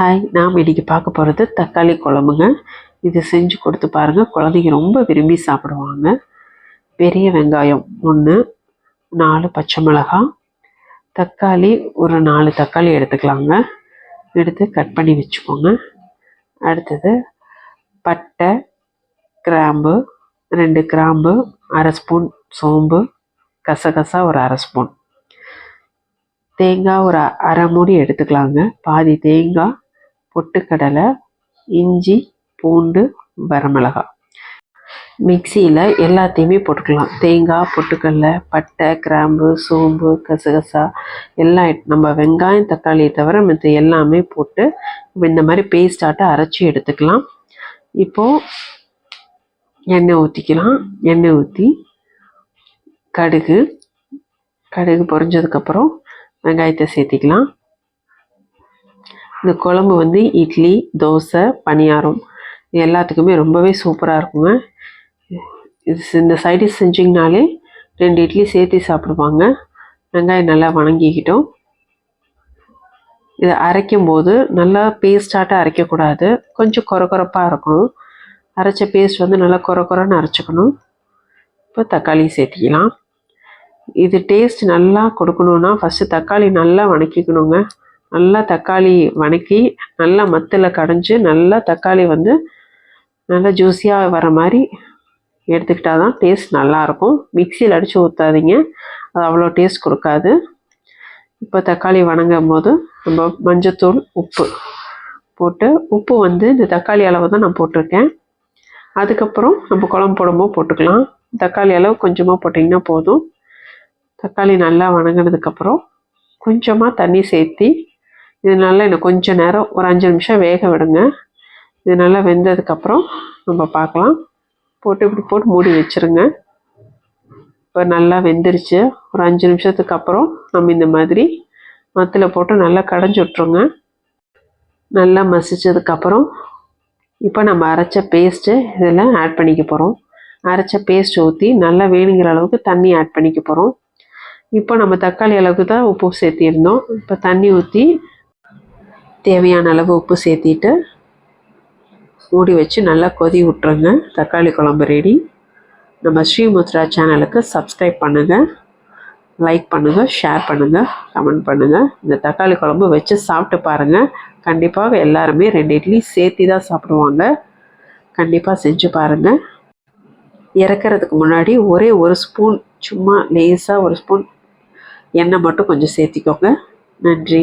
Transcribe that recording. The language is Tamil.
ஹாய் நாம் இன்றைக்கி பார்க்க போகிறது தக்காளி குழம்புங்க. இது செஞ்சு கொடுத்து பாருங்கள் குழந்தைங்க ரொம்ப விரும்பி சாப்பிடுவாங்க. பெரிய வெங்காயம் ஒன்று நாலு பச்சை மிளகாய் தக்காளி ஒரு நாலு தக்காளி எடுத்துக்கலாங்க. எடுத்து கட் பண்ணி வச்சுக்கோங்க. அடுத்தது பட்டை கிராம்பு ரெண்டு கிராம்பு அரை ஸ்பூன் சோம்பு கசகசா ஒரு அரை ஸ்பூன். தேங்காய் ஒரு அரை மூடி எடுத்துக்கலாங்க. பாதி தேங்காய் பொட்டுக்கடலை இஞ்சி பூண்டு வரமிளகாய் மிக்சியில் எல்லாத்தையுமே போட்டுக்கலாம். தேங்காய் பொட்டுக்கடலை பட்டை கிராம்பு சோம்பு கசகசா எல்லாம் நம்ம வெங்காயம் தக்காளியை தவிர மற்ற எல்லாமே போட்டு இந்த மாதிரி பேஸ்டாட்ட அரைச்சி எடுத்துக்கலாம். இப்போது எண்ணெய் ஊற்றிக்கலாம் எண்ணெய் ஊற்றி கடுகு கடுகு பொரிஞ்சதுக்கப்புறம் வெங்காயத்தை சேர்த்திக்கலாம். இந்த குழம்பு வந்து இட்லி தோசை பணியாரம். இது எல்லாத்துக்குமே ரொம்பவே சூப்பராக இருக்குங்க. இது இந்த சைடிஷ் செஞ்சிங்கனாலே ரெண்டு இட்லி சேர்த்து சாப்பிடுவாங்க. வெங்காயம் நல்லா வணங்கிக்கிட்டோம். இதை அரைக்கும் போது நல்லா பேஸ்டாட்டாக அரைக்கக்கூடாது. கொஞ்சம் கொர கொரப்பாக இருக்கணும். அரைச்ச பேஸ்ட் வந்து நல்லா கொர கொரன்னு அரைச்சிக்கணும். இப்போ தக்காளி சேர்த்திக்கலாம். இது டேஸ்ட் நல்லா கொடுக்கணுன்னா ஃபஸ்ட்டு தக்காளி நல்லா வணக்கிக்கணுங்க. நல்லா தக்காளி வணக்கி நல்லா மத்தில் கடைஞ்சி நல்லா தக்காளி வந்து நல்லா ஜூஸியாக வர மாதிரி எடுத்துக்கிட்டால் தான் டேஸ்ட் நல்லாயிருக்கும். மிக்சியில் அடித்து ஊற்றாதீங்க அது அவ்வளோ டேஸ்ட் கொடுக்காது. இப்போ தக்காளி வணங்கும் போது நம்ம மஞ்சத்தூள் உப்பு போட்டு உப்பு வந்து இந்த தக்காளி அளவு தான் நான் போட்டிருக்கேன். அதுக்கப்புறம் நம்ம குழம்பு போடும்போது போட்டுக்கலாம். தக்காளி அளவு கொஞ்சமாக போட்டிங்கன்னா போதும். தக்காளி நல்லா வணங்கினதுக்கப்புறம் கொஞ்சமாக தண்ணி சேர்த்தி இது நல்லா இன்னும் கொஞ்சம் நேரம் ஒரு அஞ்சு நிமிஷம் வேக விடுங்க. இது நல்லா வெந்ததுக்கப்புறம் நம்ம பார்க்கலாம். போட்டு இப்படி போட்டு மூடி வச்சிருங்க. இப்போ நல்லா வெந்துருச்சு. ஒரு அஞ்சு நிமிஷத்துக்கு அப்புறம் நம்ம இந்த மாதிரி மத்தில் போட்டு நல்லா கடைஞ்சி விட்ருங்க நல்லா மசிச்சதுக்கப்புறம் இப்போ நம்ம அரைச்ச பேஸ்ட்டு இதெல்லாம் ஆட் பண்ணிக்க போகிறோம் அரைச்ச பேஸ்ட் ஊற்றி நல்லா வேணுங்கிற அளவுக்கு தண்ணி ஆட் பண்ணிக்க போகிறோம் இப்போ நம்ம தக்காளி அளவுக்கு தான் உப்பு சேர்த்திருந்தோம். இப்போ தண்ணி ஊற்றி தேவையான அளவு உப்பு சேர்த்திட்டு மூடி வச்சு நல்லா கொதி விட்ருங்க தக்காளி குழம்பு ரெடி நம்ம ஸ்ரீமுத்ரா சேனலுக்கு சப்ஸ்கிரைப் பண்ணுங்கள் லைக் பண்ணுங்கள் ஷேர் பண்ணுங்கள் கமெண்ட் பண்ணுங்கள் இந்த தக்காளி குழம்பு வச்சு சாப்பிட்டு பாருங்கள் கண்டிப்பாக எல்லாருமே ரெண்டு இட்லி சேர்த்தி தான் சாப்பிடுவாங்க. கண்டிப்பாக செஞ்சு பாருங்கள் இறக்கிறதுக்கு முன்னாடி ஒரே ஒரு ஸ்பூன் சும்மா லேசாக ஒரு ஸ்பூன் எண்ணெய் மட்டும் கொஞ்சம் சேர்த்திக்கோங்க. நன்றி.